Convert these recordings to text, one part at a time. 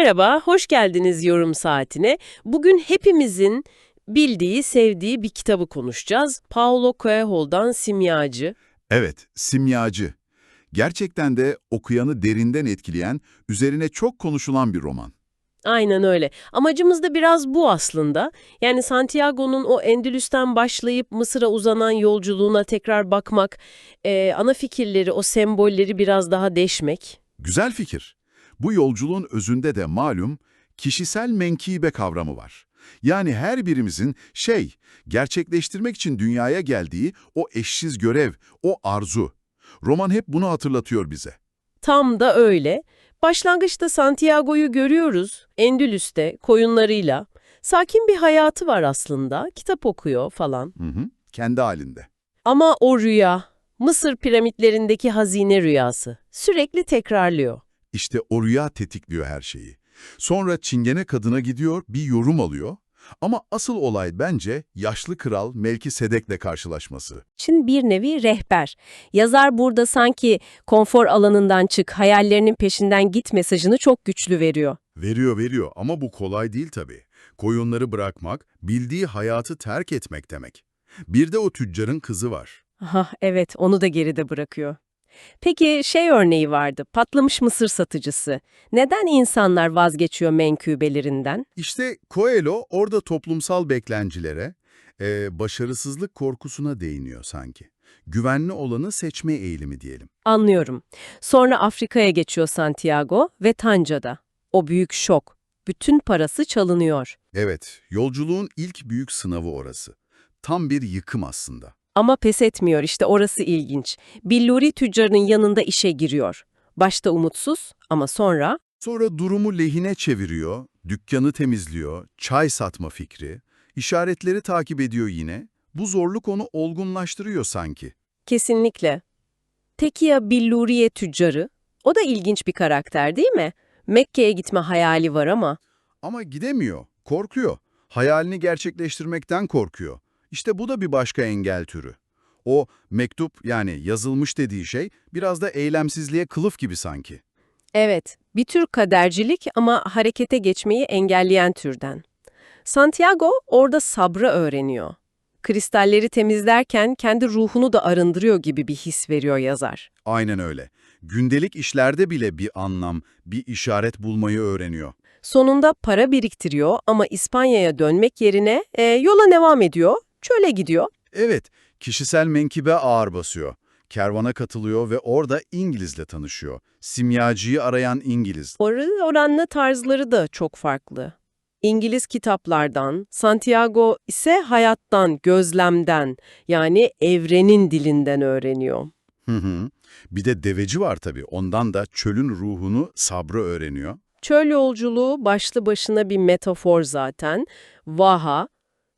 Merhaba, hoş geldiniz yorum saatine. Bugün hepimizin bildiği, sevdiği bir kitabı konuşacağız. Paulo Coelho'dan Simyacı. Evet, simyacı. Gerçekten de okuyanı derinden etkileyen, üzerine çok konuşulan bir roman. Aynen öyle. Amacımız da biraz bu aslında. Yani Santiago'nun o Endülüs'ten başlayıp Mısır'a uzanan yolculuğuna tekrar bakmak, e, ana fikirleri, o sembolleri biraz daha deşmek. Güzel fikir. Bu yolculuğun özünde de malum kişisel menkibe kavramı var. Yani her birimizin şey, gerçekleştirmek için dünyaya geldiği o eşsiz görev, o arzu. Roman hep bunu hatırlatıyor bize. Tam da öyle. Başlangıçta Santiago'yu görüyoruz, Endülüs'te, koyunlarıyla. Sakin bir hayatı var aslında, kitap okuyor falan. Hı hı, kendi halinde. Ama o rüya, Mısır piramitlerindeki hazine rüyası, sürekli tekrarlıyor. İşte o rüya tetikliyor her şeyi. Sonra Çingene kadına gidiyor, bir yorum alıyor. Ama asıl olay bence yaşlı kral Melkisedek'le karşılaşması. için bir nevi rehber. Yazar burada sanki konfor alanından çık, hayallerinin peşinden git mesajını çok güçlü veriyor. Veriyor veriyor ama bu kolay değil tabii. Koyunları bırakmak, bildiği hayatı terk etmek demek. Bir de o tüccarın kızı var. Aha, evet, onu da geride bırakıyor. Peki şey örneği vardı, patlamış mısır satıcısı. Neden insanlar vazgeçiyor menkıbelerinden? İşte Coelho orada toplumsal beklentilere, e, başarısızlık korkusuna değiniyor sanki. Güvenli olanı seçme eğilimi diyelim. Anlıyorum. Sonra Afrika'ya geçiyor Santiago ve Tanca'da. O büyük şok. Bütün parası çalınıyor. Evet, yolculuğun ilk büyük sınavı orası. Tam bir yıkım aslında. Ama pes etmiyor işte orası ilginç. Billuri tüccarının yanında işe giriyor. Başta umutsuz ama sonra Sonra durumu lehine çeviriyor, dükkanı temizliyor, çay satma fikri, işaretleri takip ediyor yine. Bu zorluk onu olgunlaştırıyor sanki. kesinlikle. Peki ya Billuriye tüccarı? O da ilginç bir karakter değil mi? Mekke'ye gitme hayali var ama Ama gidemiyor, korkuyor. Hayalini gerçekleştirmekten korkuyor. İşte bu da bir başka engel türü. O mektup yani yazılmış dediği şey biraz da eylemsizliğe kılıf gibi sanki. Evet, bir tür kadercilik ama harekete geçmeyi engelleyen türden. Santiago orada sabrı öğreniyor. Kristalleri temizlerken kendi ruhunu da arındırıyor gibi bir his veriyor yazar. Aynen öyle. Gündelik işlerde bile bir anlam, bir işaret bulmayı öğreniyor. Sonunda para biriktiriyor ama İspanya'ya dönmek yerine e, yola devam ediyor, çöle gidiyor. Evet, kişisel menkibe ağır basıyor. Kervana katılıyor ve orada İngilizle tanışıyor. Simyacıyı arayan İngiliz. Oranın oranlı tarzları da çok farklı. İngiliz kitaplardan, Santiago ise hayattan, gözlemden, yani evrenin dilinden öğreniyor. Hı hı. Bir de deveci var tabii. Ondan da çölün ruhunu, sabrı öğreniyor. Çöl yolculuğu başlı başına bir metafor zaten. Vaha,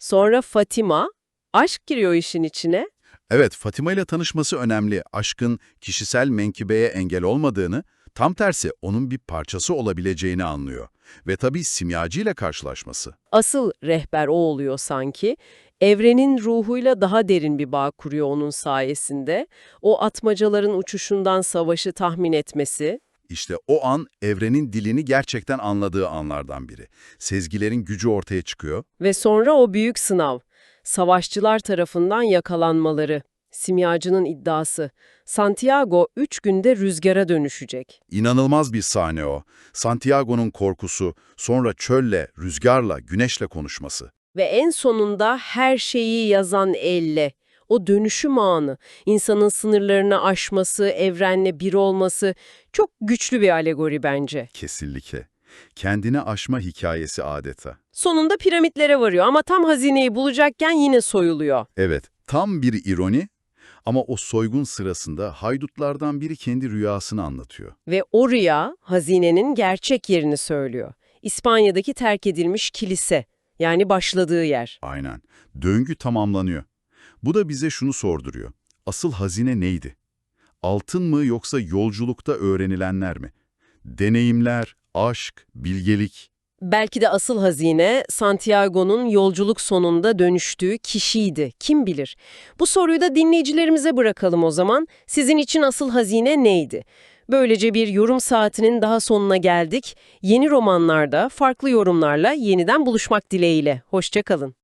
sonra Fatima, aşk giriyor işin içine. Evet, Fatima ile tanışması önemli. Aşkın kişisel menkibeye engel olmadığını, tam tersi onun bir parçası olabileceğini anlıyor. Ve tabii simyacı ile karşılaşması. Asıl rehber o oluyor sanki. Evrenin ruhuyla daha derin bir bağ kuruyor onun sayesinde. O atmacaların uçuşundan savaşı tahmin etmesi. İşte o an evrenin dilini gerçekten anladığı anlardan biri. Sezgilerin gücü ortaya çıkıyor. Ve sonra o büyük sınav. Savaşçılar tarafından yakalanmaları. Simyacının iddiası. Santiago üç günde rüzgara dönüşecek. İnanılmaz bir sahne o. Santiago'nun korkusu, sonra çölle, rüzgarla, güneşle konuşması. Ve en sonunda her şeyi yazan elle. O dönüşüm anı, insanın sınırlarını aşması, evrenle bir olması çok güçlü bir alegori bence. Kesinlikle. Kendini aşma hikayesi adeta. Sonunda piramitlere varıyor ama tam hazineyi bulacakken yine soyuluyor. Evet, tam bir ironi ama o soygun sırasında haydutlardan biri kendi rüyasını anlatıyor. Ve o rüya hazinenin gerçek yerini söylüyor. İspanya'daki terk edilmiş kilise, yani başladığı yer. Aynen. Döngü tamamlanıyor. Bu da bize şunu sorduruyor. Asıl hazine neydi? Altın mı yoksa yolculukta öğrenilenler mi? Deneyimler, aşk, bilgelik. Belki de asıl hazine Santiago'nun yolculuk sonunda dönüştüğü kişiydi. Kim bilir? Bu soruyu da dinleyicilerimize bırakalım o zaman. Sizin için asıl hazine neydi? Böylece bir yorum saatinin daha sonuna geldik. Yeni romanlarda farklı yorumlarla yeniden buluşmak dileğiyle. Hoşçakalın.